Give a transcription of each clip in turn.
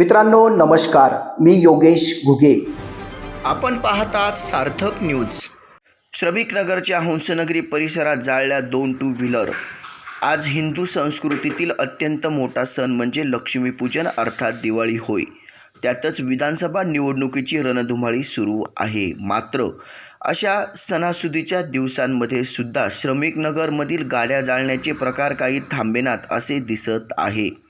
मित्रांनो नमस्कार. मी योगेश घुगे. आपण पाहतात सार्थक न्यूज. श्रमिक नगरच्या हंसनगरी परिसरात जाळल्या दोन टू व्हीलर आज हिंदू संस्कृतीतील अत्यंत मोठा सण म्हणजे लक्ष्मीपूजन अर्थात दिवाळी होय. त्यातच विधानसभा निवडणुकीची रणधुमाळी सुरू आहे. मात्र अशा सणासुदीच्या दिवसांमध्ये सुद्धा श्रमिक नगरमधील गाड्या जाळण्याचे प्रकार काही थांबेनात असे दिसत आहे.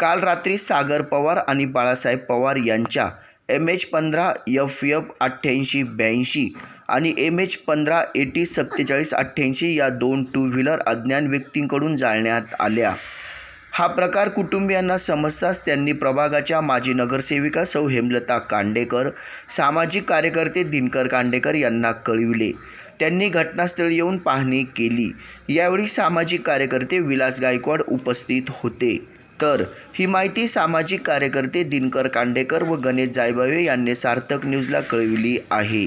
काल रात्री सागर पवार आणि बाळासाहेब पवार यांच्या एम एच पंधरा एफ एफ अठ्ठ्याऐंशी ब्याऐंशी आणि एम एच पंधरा एटी सत्तेचाळीस अठ्ठ्याऐंशी या दोन टू व्हीलर अज्ञान व्यक्तींकडून जाळण्यात आल्या. हा प्रकार कुटुंबियांना समजताच त्यांनी प्रभागाच्या माजी नगरसेविका सौ हेमलता कांडेकर सामाजिक कार्यकर्ते दिनकर कांडेकर यांना कळविले. त्यांनी घटनास्थळी येऊन पाहणी केली. यावेळी सामाजिक कार्यकर्ते विलास गायकवाड उपस्थित होते. तर ही माहिती सामाजिक कार्यकर्ते दिनकर कांडेकर व गणेश जायभावे यांनी सार्थक न्यूजला कळविली आहे.